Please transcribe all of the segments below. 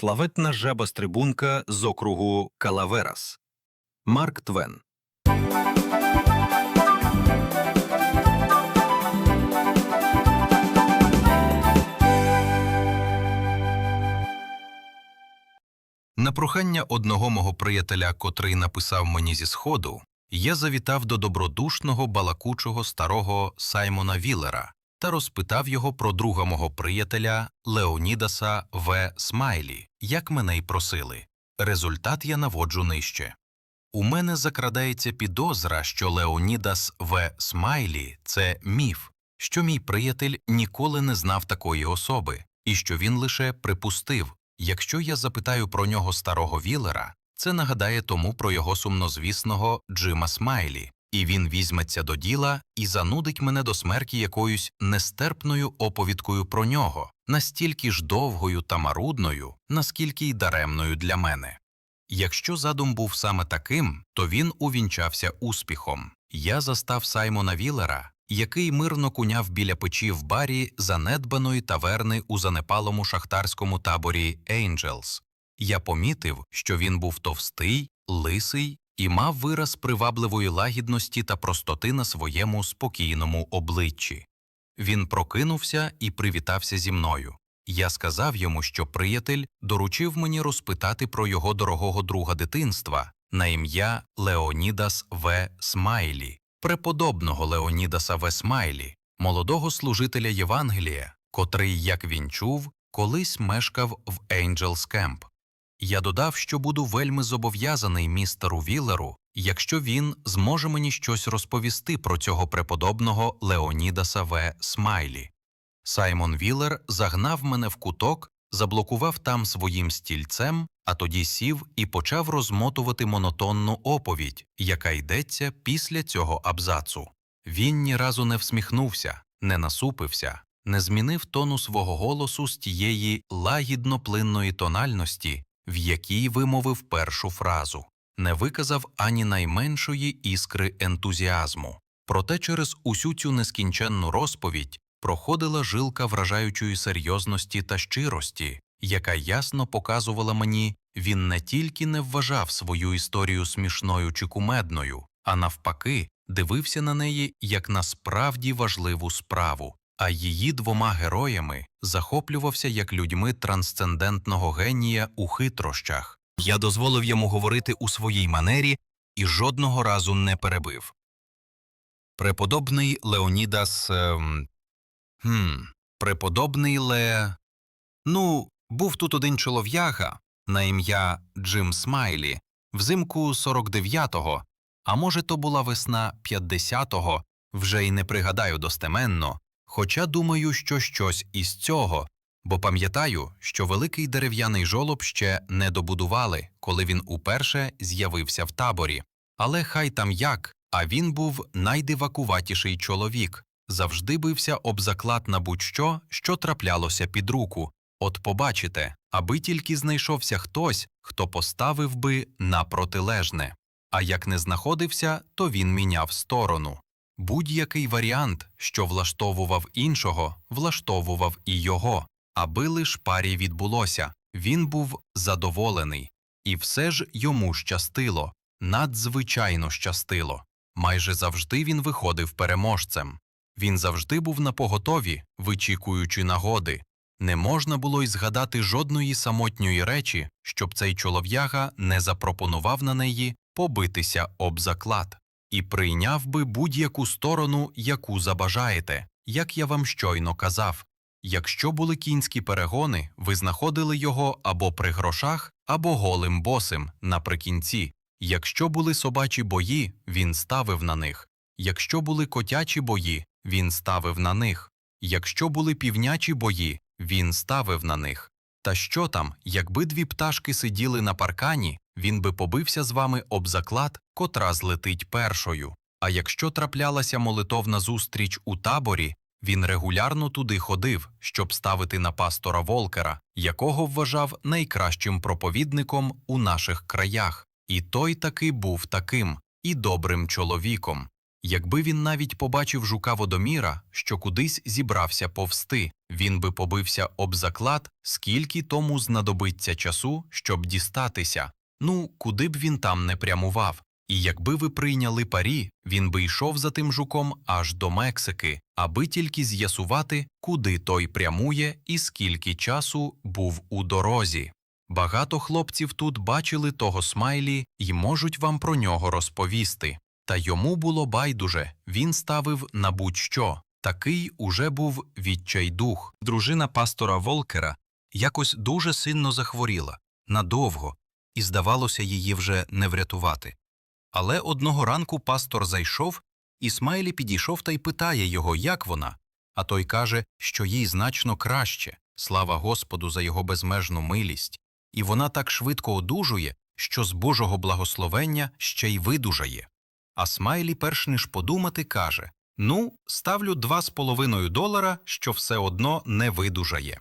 Славетна жаба-стрибунка з округу Калаверас. Марк Твен. На прохання одного мого приятеля, котрий написав мені зі сходу, я завітав до добродушного балакучого старого Саймона Віллера та розпитав його про друга мого приятеля Леонідаса В. Смайлі, як мене й просили. Результат я наводжу нижче. У мене закрадається підозра, що Леонідас В. Смайлі це міф, що мій приятель ніколи не знав такої особи, і що він лише припустив. Якщо я запитаю про нього старого Віллера, це нагадає тому про його сумнозвісного Джима Смайлі, і він візьметься до діла і занудить мене до смерті якоюсь нестерпною оповідкою про нього, настільки ж довгою та марудною, наскільки й даремною для мене. Якщо задум був саме таким, то він увінчався успіхом. Я застав Саймона Віллера, який мирно куняв біля печі в барі занедбаної таверни у занепалому шахтарському таборі Angels. Я помітив, що він був товстий, лисий і мав вираз привабливої лагідності та простоти на своєму спокійному обличчі. Він прокинувся і привітався зі мною. Я сказав йому, що приятель доручив мені розпитати про його дорогого друга дитинства на ім'я Леонідас В. Смайлі, преподобного Леонідаса В. Смайлі, молодого служителя Євангелія, котрий, як він чув, колись мешкав в Angels Camp. Я додав, що буду вельми зобов'язаний містеру Віллеру, якщо він зможе мені щось розповісти про цього преподобного Леонідаса В. Смайлі. Саймон Віллер загнав мене в куток, заблокував там своїм стільцем, а тоді сів і почав розмотувати монотонну оповідь, яка йдеться після цього абзацу. Він ні разу не всміхнувся, не насупився, не змінив тону свого голосу з тієї лагідно плинної тональності, в якій вимовив першу фразу, не виказав ані найменшої іскри ентузіазму. Проте через усю цю нескінченну розповідь проходила жилка вражаючої серйозності та щирості, яка ясно показувала мені, він не тільки не вважав свою історію смішною чи кумедною, а навпаки, дивився на неї як на справді важливу справу, а її двома героями захоплювався як людьми трансцендентного генія у хитрощах. Я дозволив йому говорити у своїй манері і жодного разу не перебив. Преподобний Леонідас. Ем, хм, преподобний Ле. Ну, був тут один чолов'яга на ім'я Джим Смайлі, взимку 49-го, а може, то була весна 50-го, вже й не пригадаю достеменно, хоча думаю, що щось із цього, бо пам'ятаю, що великий дерев'яний жолоб ще не добудували, коли він уперше з'явився в таборі. Але хай там як, а він був найдивакуватіший чоловік, завжди бився об заклад на будь-що, що траплялося під руку. От побачите, аби тільки знайшовся хтось, хто поставив би на протилежне. А як не знаходився, то він міняв сторону. Будь-який варіант, що влаштовував іншого, влаштовував і його, аби лиш парі відбулося, він був задоволений, і все ж йому щастило, надзвичайно щастило. Майже завжди він виходив переможцем. Він завжди був на поготові, вичікуючи нагоди. Не можна було й згадати жодної самотньої речі, щоб цей чолов'яга не запропонував на неї побитися об заклад і прийняв би будь-яку сторону, яку забажаєте, як я вам щойно казав. Якщо були кінські перегони, ви знаходили його або при грошах, або голим босим наприкінці. Якщо були собачі бої, він ставив на них. Якщо були котячі бої, він ставив на них. Якщо були півнячі бої, він ставив на них. Та що там, якби дві пташки сиділи на паркані, він би побився з вами об заклад, котра злетить першою. А якщо траплялася молитовна зустріч у таборі, він регулярно туди ходив, щоб ставити на пастора Волкера, якого вважав найкращим проповідником у наших краях. І той таки був таким і добрим чоловіком. Якби він навіть побачив жука Водоміра, що кудись зібрався повсти, він би побився об заклад, скільки тому знадобиться часу, щоб дістатися. Ну, куди б він там не прямував. І якби ви прийняли парі, він би йшов за тим жуком аж до Мексики, аби тільки з'ясувати, куди той прямує і скільки часу був у дорозі. Багато хлопців тут бачили того смайлі і можуть вам про нього розповісти. Та йому було байдуже, він ставив на будь-що. Такий уже був відчайдух. Дружина пастора Волкера якось дуже сильно захворіла, надовго, і здавалося, її вже не врятувати. Але одного ранку пастор зайшов, і Смайлі підійшов та й питає його, як вона. А той каже, що їй значно краще, слава Господу за його безмежну милість, і вона так швидко одужує, що з Божого благословення ще й видужає. А Смайлі, перш ніж подумати, каже Ну, ставлю два з половиною долара, що все одно не видужає.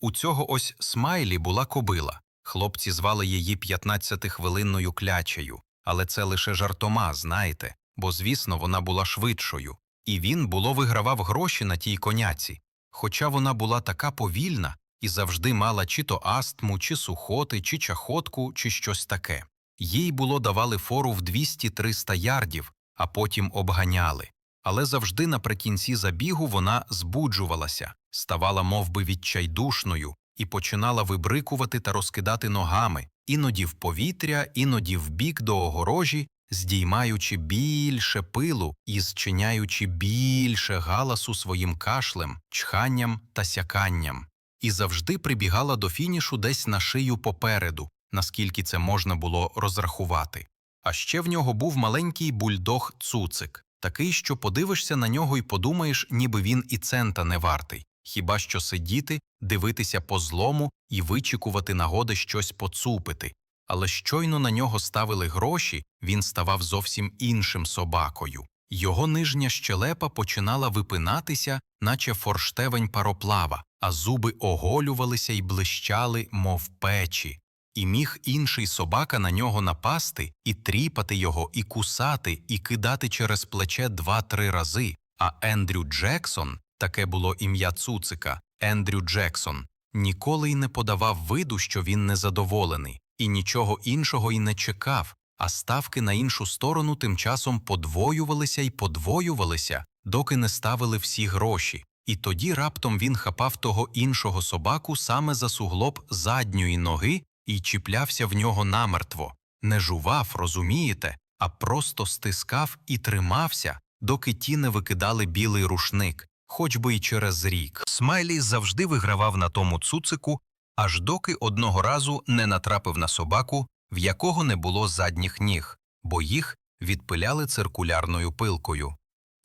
У цього ось Смайлі була кобила. Хлопці звали її 15-хвилинною клячею, але це лише жартома, знаєте, бо, звісно, вона була швидшою. І він було вигравав гроші на тій коняці. Хоча вона була така повільна і завжди мала чи то астму, чи сухоти, чи чахотку, чи щось таке. Їй було давали фору в 200-300 ярдів, а потім обганяли. Але завжди наприкінці забігу вона збуджувалася, ставала мовби відчайдушною і починала вибрикувати та розкидати ногами, іноді в повітря, іноді в бік до огорожі, здіймаючи більше пилу і зчиняючи більше галасу своїм кашлем, чханням та сяканням, і завжди прибігала до фінішу десь на шию попереду, наскільки це можна було розрахувати. А ще в нього був маленький бульдог цуцик, такий, що подивишся на нього і подумаєш, ніби він і цента не вартий, хіба що сидіти, дивитися по злому і вичікувати нагоди щось поцупити. Але щойно на нього ставили гроші, він ставав зовсім іншим собакою. Його нижня щелепа починала випинатися, наче форштевень пароплава, а зуби оголювалися й блищали, мов печі. І міг інший собака на нього напасти, і тріпати його, і кусати, і кидати через плече два-три рази. А Ендрю Джексон, таке було ім'я цуцика, Ендрю Джексон, ніколи й не подавав виду, що він незадоволений, і нічого іншого й не чекав, а ставки на іншу сторону тим часом подвоювалися й подвоювалися, доки не ставили всі гроші. І тоді раптом він хапав того іншого собаку саме за суглоб задньої ноги і чіплявся в нього намертво, не жував, розумієте, а просто стискав і тримався, доки ті не викидали білий рушник, хоч би й через рік. Смайлі завжди вигравав на тому цуцику, аж доки одного разу не натрапив на собаку, в якого не було задніх ніг, бо їх відпиляли циркулярною пилкою.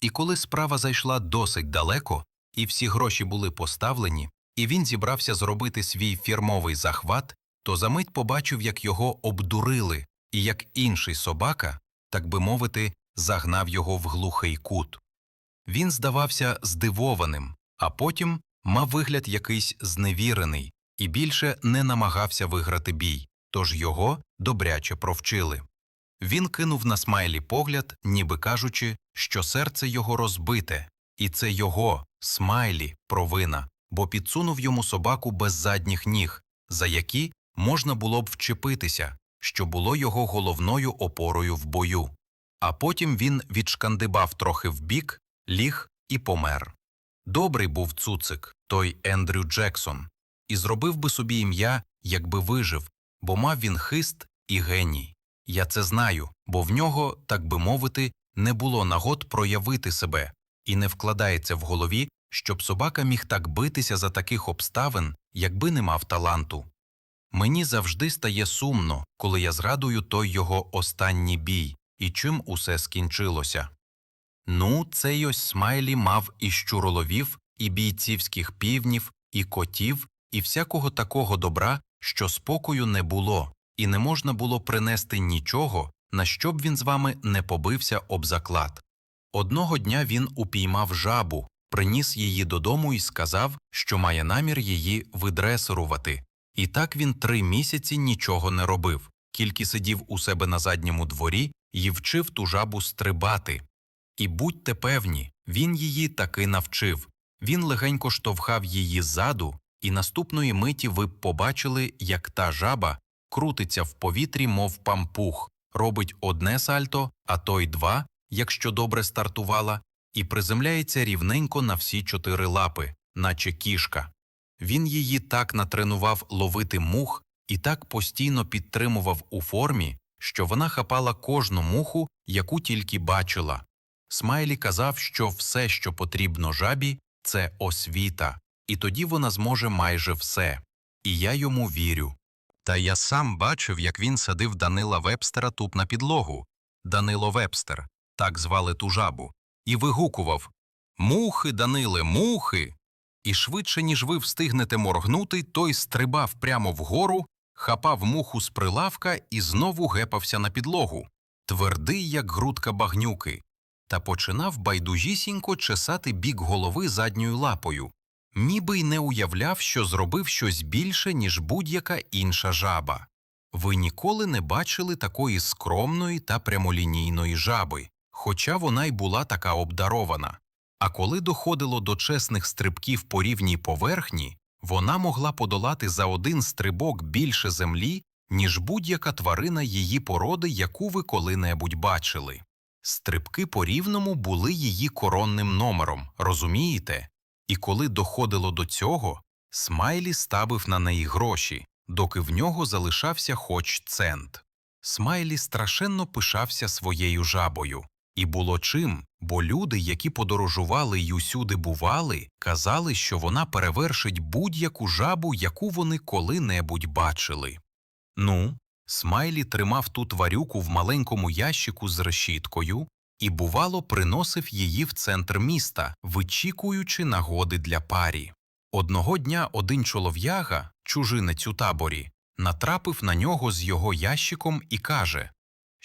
І коли справа зайшла досить далеко, і всі гроші були поставлені, і він зібрався зробити свій фірмовий захват, то за мить побачив, як його обдурили, і як інший собака, так би мовити, загнав його в глухий кут. Він здавався здивованим, а потім мав вигляд якийсь зневірений і більше не намагався виграти бій, тож його добряче провчили. Він кинув на смайлі погляд, ніби кажучи, що серце його розбите, і це його, смайлі, провина, бо підсунув йому собаку без задніх ніг, за які можна було б вчепитися, що було його головною опорою в бою. А потім він відшкандибав трохи вбік, ліг і помер. Добрий був цуцик, той Ендрю Джексон, і зробив би собі ім'я, якби вижив, бо мав він хист і геній. Я це знаю, бо в нього, так би мовити, не було нагод проявити себе, і не вкладається в голові, щоб собака міг так битися за таких обставин, якби не мав таланту. Мені завжди стає сумно, коли я згадую той його останній бій і чим усе скінчилося. Ну, цей ось смайлі мав і щуроловів, і бійцівських півнів, і котів, і всякого такого добра, що спокою не було, і не можна було принести нічого, на що б він з вами не побився об заклад. Одного дня він упіймав жабу, приніс її додому і сказав, що має намір її видресирувати. І так він три місяці нічого не робив, тільки сидів у себе на задньому дворі і вчив ту жабу стрибати. І будьте певні, він її таки навчив. Він легенько штовхав її ззаду, і наступної миті ви б побачили, як та жаба крутиться в повітрі, мов пампух, робить одне сальто, а то й два, якщо добре стартувала, і приземляється рівненько на всі чотири лапи, наче кішка. Він її так натренував ловити мух і так постійно підтримував у формі, що вона хапала кожну муху, яку тільки бачила. Смайлі казав, що все, що потрібно жабі, це освіта, і тоді вона зможе майже все. І я йому вірю. Та я сам бачив, як він садив Данила Вебстера туп на підлогу. Данило Вебстер, так звали ту жабу, і вигукував Мухи, Даниле, мухи. І швидше, ніж ви встигнете моргнути, той стрибав прямо вгору, хапав муху з прилавка і знову гепався на підлогу, твердий, як грудка багнюки, та починав байдужісінько чесати бік голови задньою лапою, ніби й не уявляв, що зробив щось більше, ніж будь-яка інша жаба. Ви ніколи не бачили такої скромної та прямолінійної жаби, хоча вона й була така обдарована. А коли доходило до чесних стрибків по рівній поверхні, вона могла подолати за один стрибок більше землі, ніж будь-яка тварина її породи, яку ви коли-небудь бачили. Стрибки по рівному були її коронним номером, розумієте? І коли доходило до цього, Смайлі ставив на неї гроші, доки в нього залишався хоч цент. Смайлі страшенно пишався своєю жабою. І було чим, бо люди, які подорожували й усюди бували, казали, що вона перевершить будь-яку жабу, яку вони коли-небудь бачили. Ну, Смайлі тримав ту тварюку в маленькому ящику з решіткою і, бувало, приносив її в центр міста, вичікуючи нагоди для парі. Одного дня один чолов'яга, чужинець у таборі, натрапив на нього з його ящиком і каже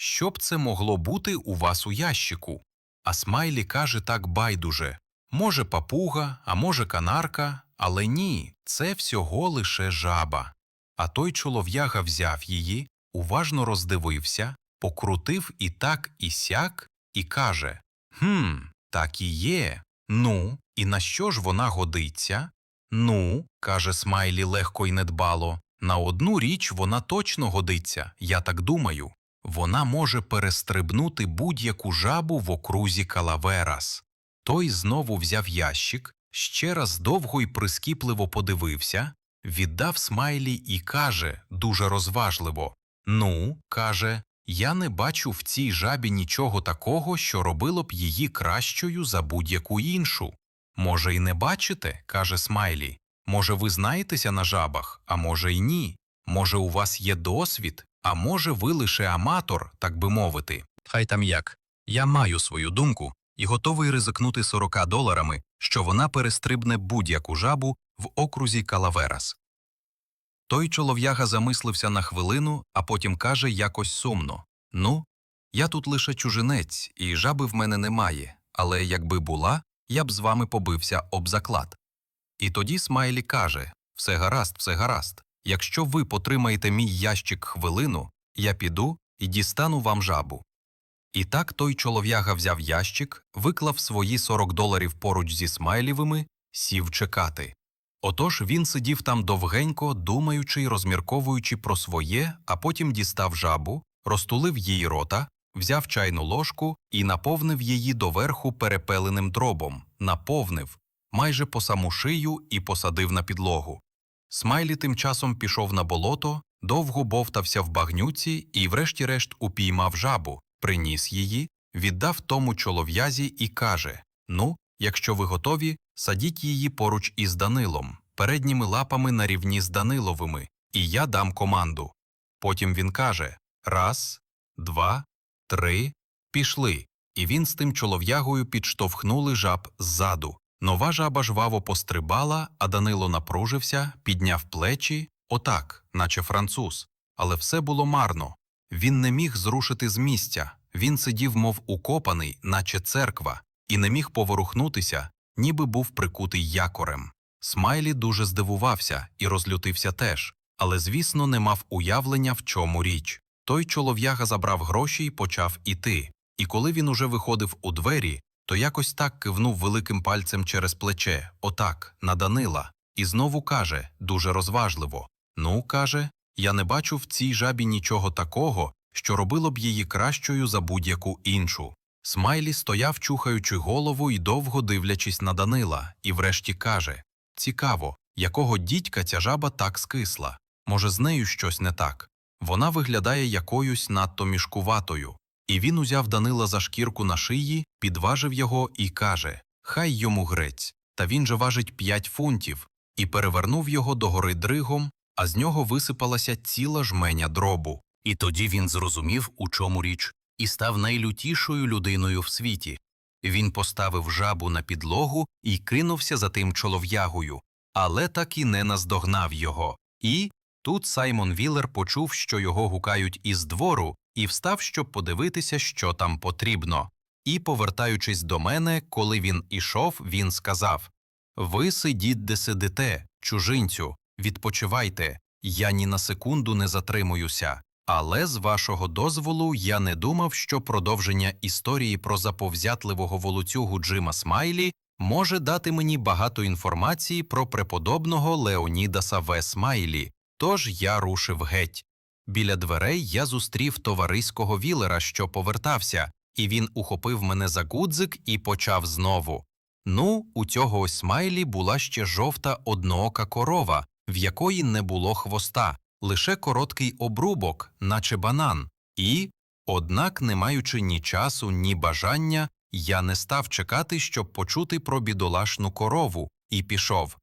що б це могло бути у вас у ящику? А Смайлі каже так байдуже може, папуга, а може, канарка, але ні, це всього лише жаба. А той чолов'яга взяв її, уважно роздивився, покрутив і так, і сяк, і каже Хм, так і є. Ну, і на що ж вона годиться? Ну, каже Смайлі легко й недбало, на одну річ вона точно годиться, я так думаю. Вона може перестрибнути будь-яку жабу в окрузі Калаверас. Той знову взяв ящик, ще раз довго й прискіпливо подивився, віддав смайлі і каже дуже розважливо Ну, каже, я не бачу в цій жабі нічого такого, що робило б її кращою за будь-яку іншу. Може, й не бачите, каже Смайлі. Може, ви знаєтеся на жабах, а може, й ні. Може, у вас є досвід, а може, ви лише аматор, так би мовити. Хай там як. Я маю свою думку і готовий ризикнути 40 доларами, що вона перестрибне будь-яку жабу в окрузі Калаверас. Той чолов'яга замислився на хвилину, а потім каже якось сумно Ну, я тут лише чужинець, і жаби в мене немає, але якби була, я б з вами побився об заклад. І тоді Смайлі каже Все гаразд, все гаразд. Якщо ви потримаєте мій ящик хвилину, я піду і дістану вам жабу. І так той чолов'яга взяв ящик, виклав свої 40 доларів поруч зі смайлівими, сів чекати. Отож він сидів там довгенько, думаючи й розмірковуючи про своє, а потім дістав жабу, розтулив їй рота, взяв чайну ложку і наповнив її доверху перепеленим дробом, наповнив, майже по саму шию і посадив на підлогу. Смайлі тим часом пішов на болото, довго бовтався в багнюці і, врешті-решт, упіймав жабу, приніс її, віддав тому чолов'язі і каже Ну, якщо ви готові, садіть її поруч із Данилом, передніми лапами на рівні з Даниловими, і я дам команду. Потім він каже Раз, два, три, пішли. І він з тим чолов'ягою підштовхнули жаб ззаду. Нова жаба жваво пострибала, а Данило напружився, підняв плечі, отак, наче француз. Але все було марно. Він не міг зрушити з місця, він сидів, мов укопаний, наче церква, і не міг поворухнутися, ніби був прикутий якорем. Смайлі дуже здивувався і розлютився теж, але, звісно, не мав уявлення, в чому річ. Той чолов'яга забрав гроші і почав іти. І коли він уже виходив у двері, то якось так кивнув великим пальцем через плече, отак, на Данила, і знову каже, дуже розважливо Ну, каже, я не бачу в цій жабі нічого такого, що робило б її кращою за будь-яку іншу. Смайлі стояв, чухаючи голову і довго дивлячись на Данила, і врешті каже Цікаво, якого дідька ця жаба так скисла? Може, з нею щось не так? Вона виглядає якоюсь надто мішкуватою. І він узяв Данила за шкірку на шиї, підважив його і каже Хай йому грець, та він же важить п'ять фунтів, і перевернув його догори дригом, а з нього висипалася ціла жменя дробу. І тоді він зрозумів, у чому річ, і став найлютішою людиною в світі. Він поставив жабу на підлогу і кинувся за тим чолов'ягою, але так і не наздогнав його. І тут Саймон Віллер почув, що його гукають із двору, і встав, щоб подивитися, що там потрібно. І, повертаючись до мене, коли він ішов, він сказав Ви сидіть, де сидите, чужинцю, відпочивайте, я ні на секунду не затримуюся. Але з вашого дозволу я не думав, що продовження історії про заповзятливого волоцюгу Джима Смайлі може дати мені багато інформації про преподобного Леонідаса В. Смайлі, тож я рушив геть. Біля дверей я зустрів товариського вілера, що повертався, і він ухопив мене за гудзик і почав знову. Ну, у цього ось Смайлі була ще жовта одноока корова, в якої не було хвоста, лише короткий обрубок, наче банан. І, однак, не маючи ні часу, ні бажання, я не став чекати, щоб почути про бідолашну корову, і пішов.